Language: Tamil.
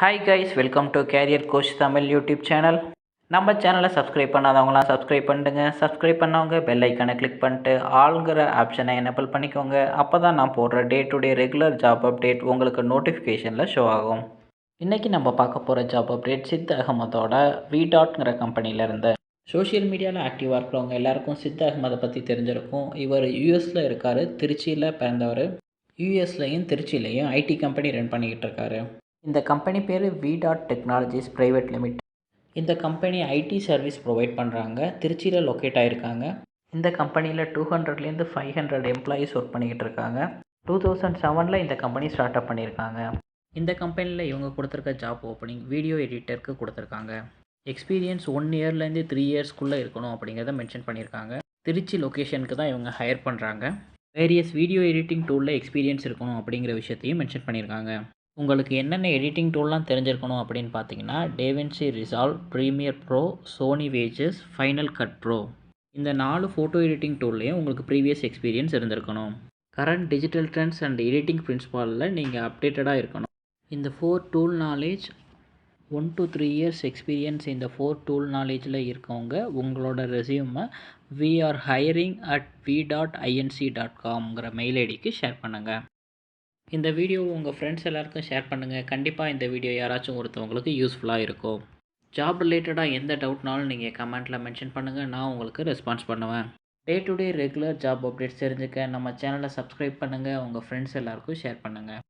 Hi guys welcome to career coach Tamil YouTube channel நம்ம சேனலை சப்ஸ்கிரைப் பண்ணாதவங்களாம் சப்ஸ்கிரைப் பண்ணிட்டுங்க சப்ஸ்கிரைப் பண்ணவங்க பெல் ஐக்கனை கிளிக் பண்ணிட்டு ஆளுங்கிற ஆப்ஷனை எனபிள் பண்ணிக்கோங்க. அப்போ தான் நான் போடுற day to day regular job update உங்களுக்கு நோட்டிஃபிகேஷனில் ஷோ ஆகும். இன்றைக்கி நம்ம பார்க்க போகிற ஜாப் அப்டேட் சித் அகமதோட வி டாட்ங்கிற கம்பெனியிலேருந்து சோஷியல் மீடியாவில் ஆக்டிவாக இருக்கிறவங்க எல்லாருக்கும் சித் அகமதை பற்றி தெரிஞ்சிருக்கும். இவர் யூஎஸில் இருக்கார் திருச்சியில் பிறந்தவர். யூஎஸ்லேயும் திருச்சியிலையும் ஐடி கம்பெனி ரன் பண்ணிக்கிட்டு இருக்காரு. இந்த கம்பெனி பேர் V dot technologies private limit இந்த கம்பெனி ஐடி சர்வீஸ் ப்ரொவைட் பண்ணுறாங்க திருச்சியில் லொக்கேட் ஆகிருக்காங்க இந்த கம்பெனியில் டூ ஹண்ட்ரட்லேருந்து ஃபைவ் ஹண்ட்ரட் எம்ப்ளாயீஸ் ஒர்க் பண்ணிக்கிட்டு இருக்காங்க. டூ தௌசண்ட் செவனில் இந்த கம்பெனி ஸ்டார்ட் அப் பண்ணியிருக்காங்க. இந்த கம்பெனியில் இவங்க கொடுத்துருக்க ஜாப் ஓப்பனிங் வீடியோ எடிட்டருக்கு கொடுத்துருக்காங்க. எக்ஸ்பீரியன்ஸ் ஒன் இயர்லேருந்து த்ரீ இயர்ஸ்க்குள்ளே இருக்கணும் அப்படிங்கிறத மென்ஷன் பண்ணியிருக்காங்க. திருச்சி லொக்கேஷனுக்கு தான் இவங்க ஹையர் பண்ணுறாங்க வேரியஸ் வீடியோ எடிட்டிங் டூலில் எக்ஸ்பீரியன்ஸ் இருக்கணும் அப்படிங்கிற விஷயத்தையும் மென்ஷன் பண்ணியிருக்காங்க. உங்களுக்கு என்னென்ன எடிட்டிங் டூல்லாம் தெரிஞ்சிருக்கணும் அப்படின்னு பார்த்தீங்கன்னா DaVinci Resolve Premiere Pro Sony Vegas Final Cut Pro இந்த நாலு ஃபோட்டோ எடிட்டிங் டூல்லையும் உங்களுக்கு ப்ரீவியஸ் எக்ஸ்பீரியன்ஸ் இருந்திருக்கணும். Current digital trends and editing பிரின்சிபாலில் நீங்கள் அப்டேட்டடாக இருக்கணும். இந்த four tool knowledge one to three years experience இந்த ஃபோர் டூல் நாலேஜில் இருக்கவங்க உங்களோட ரெசியூமை we are hiring at V dot INC dot காம்ங்கிற மெயில் ஐடிக்கு ஷேர் பண்ணுங்கள் இந்த வீடியோ உங்கள் ஃப்ரெண்ட்ஸ் எல்லாருக்கும் ஷேர் பண்ணுங்கள் கண்டிப்பாக இந்த வீடியோ யாராச்சும் ஒருத்தவங்களுக்கு யூஸ்ஃபுல்லாக இருக்கும். ஜாப் ரிலேட்டடாக எந்த டவுட்னாலும் நீங்கள் கமெண்ட்டில் மென்ஷன் பண்ணுங்கள் நான் உங்களுக்கு ரெஸ்பான்ஸ் பண்ணுவேன். Day to day regular job updates தெரிஞ்சுக்க நம்ம சேனலை சப்ஸ்கிரைப் பண்ணுங்கள் உங்கள் ஃப்ரெண்ட்ஸ் எல்லாருக்கும் ஷேர் பண்ணுங்கள்